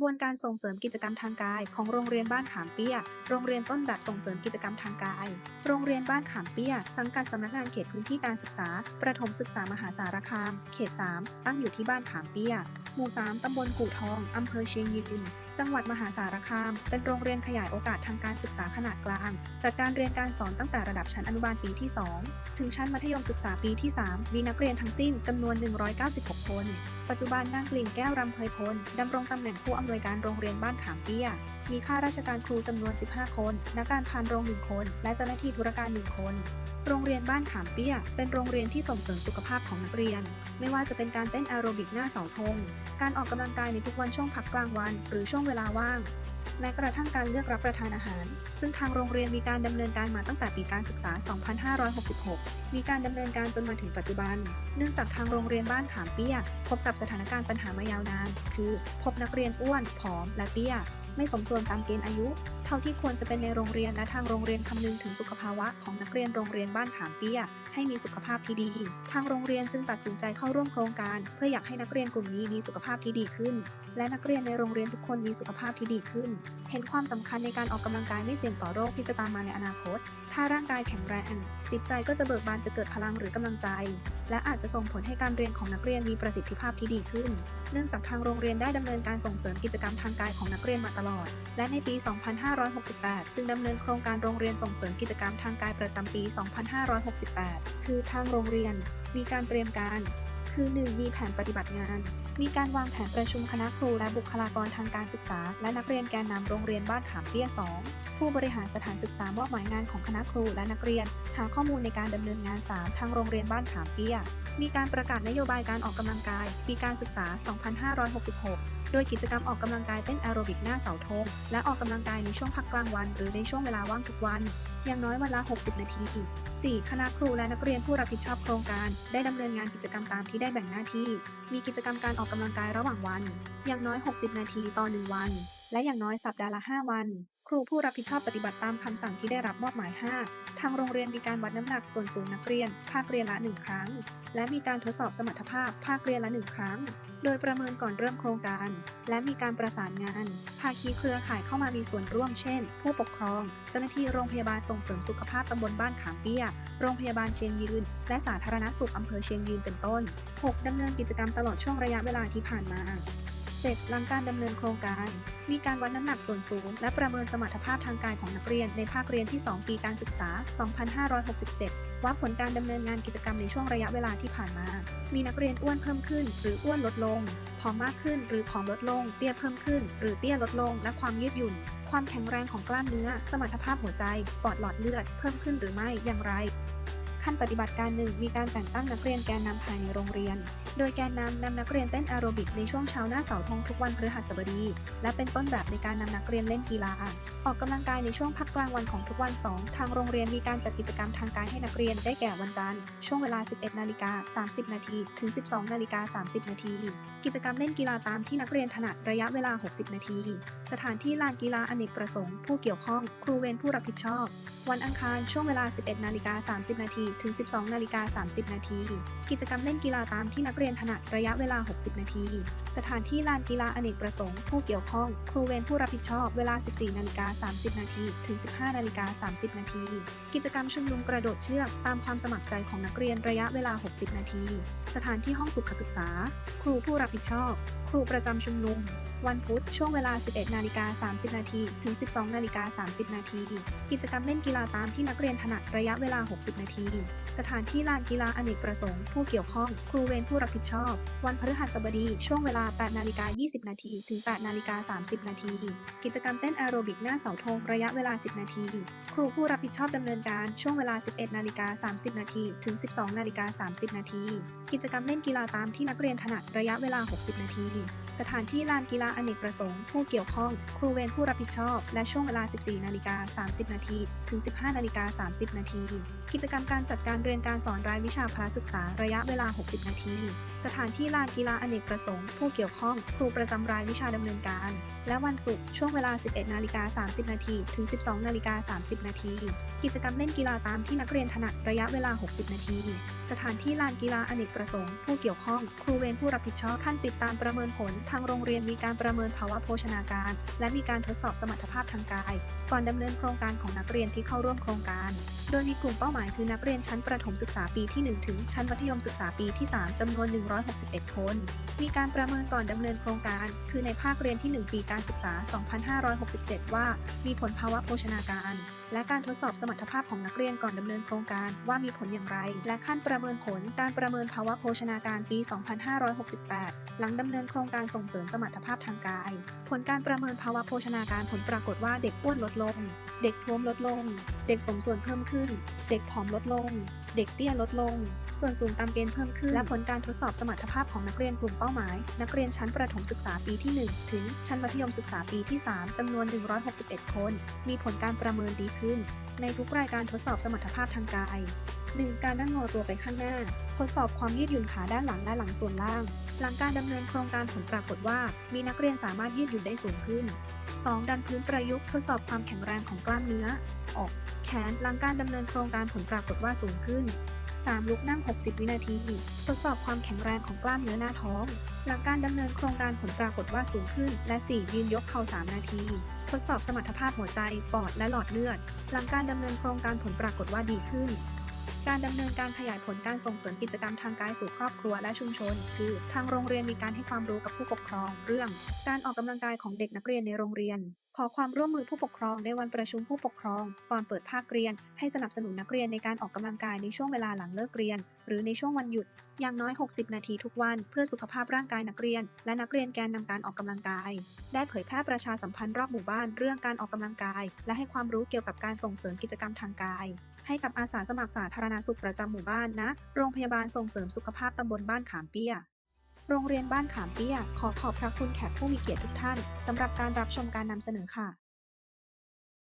กระบวนการส่งเสริมกิจกรรมทางกาย ของโรงเรียนบ้านขามเปี้ย โรงเรียนต้นแบบส่งเสริมกิจกรรมทางกาย โรงเรียนบ้านขามเปี้ย สังกัดสำนักงานเขตพื้นที่การศึกษา ประถมศึกษามหาสารคาม เขต 3 ตั้งอยู่ที่บ้านขามเปี้ย หมู่ 3 ตำบลกู่ทอง อำเภอเชียงยืน จังหวัดมหาสารคาม เป็นโรงเรียนขยายโอกาสทางการศึกษาขนาดกลาง จัดการเรียนการสอนตั้งแต่ระดับชั้นอนุบาลปีที่ 2 ถึงชั้นมัธยมศึกษาปีที่ 3 มีนักเรียนทั้งสิ้นจำนวน 196 คน ปัจจุบันนางกลิ่นแก้วรำเพยพลดำรงตำแหน่งผู้อำนวยการโรงเรียนบ้านขามเปี้ย มีข้าราชการครูจำนวน 15 คน นักการพานโรงหนึ่งคน และเจ้าหน้าที่ธุรการหนึ่งคนโรงเรียนบ้านขามเปี้ย เป็นโรงเรียนที่ส่งเสริมสุขภาพของนักเรียน ไม่ว่าจะเป็นการเต้นแอโรบิกหน้าเสาธง การออกกำลังกายในทุกวันช่วงพักกลางวัน หรือช่วงเวลาว่าง แม้กระทั่งการเลือกรับประทานอาหาร ซึ่งทางโรงเรียนมีการดำเนินการมาตั้งแต่ปีการศึกษา 2566 มีการดำเนินการจนมาถึงปัจจุบัน เนื่องจากทางโรงเรียนบ้านขามเปี้ย พบกับสถานการณ์ปัญหามายาวนาน คือ พบนักเรียนอ้วน ผอม และเตี้ย ไม่สมส่วนตามเกณฑ์อายุ เท่าที่ควรจะเป็นในโรงเรียนและทางโรงเรียนคำนึงถึงสุขภาวะของนักเรียนโรงเรียนบ้านขามเปี้ย ให้มีสุขภาพที่ดี ทางโรงเรียนจึงตัดสินใจเข้าร่วมโครงการ เพื่ออยากให้นักเรียนกลุ่มนี้มีสุขภาพที่ดีขึ้น และนักเรียนในโรงเรียนทุกคนมีสุขภาพที่ดีขึ้น เห็นความสำคัญในการออกกำลังกายไม่เสี่ยงต่อโรคที่จะตามมาในอนาคต ถ้าร่างกายแข็งแรงจิตใจก็จะเบิกบานจะเกิดพลังหรือกำลังใจ และอาจจะส่งผลให้การเรียนของนักเรียนมีประสิทธิภาพที่ดีขึ้น เนื่องจากทางโรงเรียนได้ดำเนินการส่งเสริมกิจกรรมทางกายของนักเรียนมาตลอดและในปี 2568 จึงดำเนินโครงการโรงเรียนส่งเสริมกิจกรรมทางกายประจำปี 2568 คือทางโรงเรียน มีการเตรียมการ คือ 1. มีแผนปฏิบัติงาน มีการวางแผนประชุมคณะครูและบุคลากรทางการศึกษา และนักเรียนแกนนำโรงเรียนบ้านขามเปี้ย 2ผู้บริหารสถานศึกษามอบหมายงานของคณะครูและนักเรียน หาข้อมูลในการดำเนินงาน 3 ทางโรงเรียนบ้านขามเปี้ย มีการประกาศนโยบายการออกกำลังกาย ปีการศึกษา 2566 โดยกิจกรรมออกกำลังกายเต้นแอโรบิกหน้าเสาธงและออกกำลังกายในช่วงพักกลางวัน หรือในช่วงเวลาว่างทุกวัน อย่างน้อยวันละ 60 นาที 4. คณะครูและนักเรียนผู้รับผิดชอบโครงการ ได้ดำเนินงานกิจกรรมตามที่ได้แบ่งหน้าที่ มีกิจกรรมการออกกำลังกายระหว่างวัน อย่างน้อย 60 นาทีต่อ1วัน และอย่างน้อยสัปดาห์ละ 5 วัน ครูผู้รับผิดชอบปฏิบัติตามคำสั่งที่ได้รับมอบหมาย 5 ทางโรงเรียนมีการวัดน้ำหนักส่วนสูงนักเรียน ภาคเรียนละ 1 ครั้ง และมีการทดสอบสมรรถภาพ ภาคเรียนละ 1 ครั้ง โดยประเมินก่อนเริ่มโครงการ และมีการประสานงาน ภาคีเครือข่ายเข้ามามีส่วนร่วม เช่น ผู้ปกครอง เจ้าหน้าที่โรงพยาบาลส่งเสริมสุขภาพตำบลบ้านขามเปี้ย โรงพยาบาลเชียงยืน และสาธารณสุขอำเภอเชียงยืนเป็นต้น 6. ดำเนินกิจกรรมตลอดช่วงระยะเวลาที่ผ่านมา 7. หลังการดำเนินโครงการ มีการวัดน้ำหนักส่วนสูง และประเมินสมรรถภาพทางกายของนักเรียนในภาคเรียนที่ 2 ปีการศึกษา 2567 ว่าผลการดำเนินงานกิจกรรมในช่วงระยะเวลาที่ผ่านมา มีนักเรียนอ้วนเพิ่มขึ้น หรืออ้วนลดลง ผอมมากขึ้น หรือผอมลดลง เตี้ยเพิ่มขึ้น หรือเตี้ยลดลง และความยืดหยุ่น ความแข็งแรงของกล้ามเนื้อ สมรรถภาพหัวใจ ปอดหลอดเลือด เพิ่มขึ้นหรือไม่ อย่างไร ขั้นปฏิบัติการหนึ่งมีการแต่งตั้งนักเรียนแกนนำภายในโรงเรียน โดยแกนนำนำนักเรียนเต้นแอโรบิกในช่วงเช้าหน้าเสาธงทุกวันพฤหัสบดี และเป็นต้นแบบในการนำนักเรียนเล่นกีฬาออกกำลังกายในช่วงพักกลางวันของทุกวัน 2 ทางโรงเรียนมีการจัดกิจกรรมทางกายให้นักเรียนได้แก่วันจันทร์ช่วงเวลา 11 นาฬิกา 30 นาที ถึง 12 นาฬิกา 30 นาที กิจกรรมเล่นกีฬาตามที่นักเรียนถนัดระยะเวลา 60 นาที สถานที่ลานกีฬาอเนกประสงค์ ผู้เกี่ยวข้อง ครูเวรผู้รับผิดชอบ วันอังคารช่วงเวลา 11 นาฬิกา 30 นาที ถึง 12 นาฬิกา 30 นาที กิจกรรมเล่นกีฬาตามที่นักเรียนถนัดระยะเวลา 60 นาที สถานที่ลานกีฬาอเนกประสงค์ ผู้เกี่ยวข้อง ครูเวรผู้รับผิดชอบ เวลา 14 นาฬิกา30 นาที ถึง 15 นาฬิกา 30 นาที กิจกรรมชุมนุมกระโดดเชือกตามความสมัครใจของนักเรียนระยะเวลา 60 นาที สถานที่ห้องสุขศึกษา ครูผู้รับผิดชอบ ครูประจำชุมนุม วันพุธ ช่วงเวลา 11 นาฬิกา 30 นาที ถึง 12 นาฬิกา 30 นาที กิจกรรมเล่นกีฬาตามที่นักเรียนถนัดระยะเวลา 60 นาที สถานที่ลานกีฬาอเนกประสงค์ ผู้เกี่ยวข้อง ครูเวรผู้รับผิดชอบ วันพฤหัสบดี ช่วงเวลา 8 นาฬิกา 20 นาที ถึง 8 นาฬิกา 30 นาที กิจกรรมเต้นแอโรบิกหน้าเสาธงระยะเวลา 10 นาที ครูผู้รับผิดชอบดำเนินการช่วงเวลา 11 นาฬิกา 30 นาที ถึง 12 นาฬิกา 30 นาที กิจกรรมเล่นกีฬาตามที่นักเรียนถนัดระยะเวลา 60 นาที สถานที่ลานกีฬาอเนกประสงค์ ผู้เกี่ยวข้อง ครูเวรผู้รับผิดชอบ และช่วงเวลา 14 นาฬิกา 30 นาที ถึง 15 นาฬิกา 30 นาที กิจกรรมการจัดการเรียนการสอนรายวิชาพละศึกษาระยะเวลา 60 นาที สถานที่ลานกีฬาอเนกประสงค์ ผู้เกี่ยวข้อง ครูประจำรายวิชาดำเนินการ และวันศุกร์ช่วงเวลา 11 นาฬิกา30 นาที ถึง 12 นาฬิกา 30 นาที กิจกรรมเล่นกีฬาตามที่นักเรียนถนัดระยะเวลา 60 นาที สถานที่ลานกีฬาอเนกประสงค์ ผู้เกี่ยวข้อง ครูเวรผู้รับผิดชอบขั้นติดตามประเมินผล ทางโรงเรียนมีการประเมินภาวะโภชนาการ และมีการทดสอบสมรรถภาพทางกาย ก่อนดำเนินโครงการของนักเรียนที่เข้าร่วมโครงการ โดยมีกลุ่มเป้าหมายคือนักเรียนชั้นประถมศึกษาปีที่ 1 ถึง ชั้นมัธยมศึกษาปีที่ 3จำนวน 161 คน มีการประเมินก่อนดำเนินโครงการ คือในภาคเรียนที่ 1 ปีการศึกษา 2567 ว่ามีผลภาวะโภชนาการ และการทดสอบสมรรถภาพของนักเรียนก่อนดำเนินโครงการว่ามีผลอย่างไร และขั้นประเมินผลการประเมินภาวะโภชนาการปี 2568 หลังดำเนินโครงการส่งเสริมสมรรถภาพทางกาย ผลการประเมินภาวะโภชนาการผลปรากฏว่าเด็กอ้วนลดลง เด็กท้วมลดลง เด็กสมส่วนเพิ่มขึ้น เด็กผอมลดลง เด็กเตี้ยลดลง ส่วนสูงตามเกณฑ์เพิ่มขึ้น และผลการทดสอบสมรรถภาพของนักเรียนกลุ่มเป้าหมาย นักเรียนชั้นประถมศึกษาปีที่ 1 ถึงชั้นมัธยมศึกษาปีที่ 3จำนวน 161 คน มีผลการประเมินดีขึ้น ในทุกรายการทดสอบสมรรถภาพทางกาย 1. การนั่งงอตัวไปข้างหน้า ทดสอบความยืดหยุ่นขาด้านหลังและหลังส่วนล่าง หลังการดำเนินโครงการผลปรากฏว่า มีนักเรียนสามารถยืดหยุ่นได้สูงขึ้น 2. ดันพื้นประยุกต์ทดสอบความแข็งแรงของกล้ามเนื้ออก แขนหลังการดำเนินโครงการผลปรากฏว่าสูงขึ้น 3. ลุกนั่ง 60 วินาที ทดสอบความแข็งแรงของกล้ามเนื้อหน้าท้อง หลังการดำเนินโครงการผลปรากฏว่าสูงขึ้น และ 4. ยืนยกเข่า 3 นาที ทดสอบสมรรถภาพหัวใจ ปอด และหลอดเลือด หลังการดำเนินโครงการผลปรากฏว่าดีขึ้นการดำเนินการขยายผลการส่งเสริมกิจกรรมทางกายสู่ครอบครัวและชุมชน คือทางโรงเรียนมีการให้ความรู้กับผู้ปกครอง เรื่อง การออกกำลังกายของเด็กนักเรียนในโรงเรียนขอความร่วมมือผู้ปกครองในวันประชุมผู้ปกครอง ก่อนเปิดภาคเรียน ให้สนับสนุนนักเรียนในการออกกำลังกายในช่วงเวลาหลังเลิกเรียน หรือในช่วงวันหยุด อย่างน้อย 60 นาทีทุกวัน เพื่อสุขภาพร่างกายนักเรียน และนักเรียนแกนนำการออกกำลังกาย ได้เผยแพร่ประชาสัมพันธ์รอบหมู่บ้านเรื่องการออกกำลังกาย และให้ความรู้เกี่ยวกับการส่งเสริมกิจกรรมทางกาย ให้กับอาสาสมัครสาธารณสุขประจำหมู่บ้านณโรงพยาบาลส่งเสริมสุขภาพตำบลบ้านขามเปี้ย โรงเรียนบ้านขามเปี้ย ขอขอบพระคุณแขกผู้มีเกียรติทุกท่านสำหรับการรับชมการนำเสนอค่ะ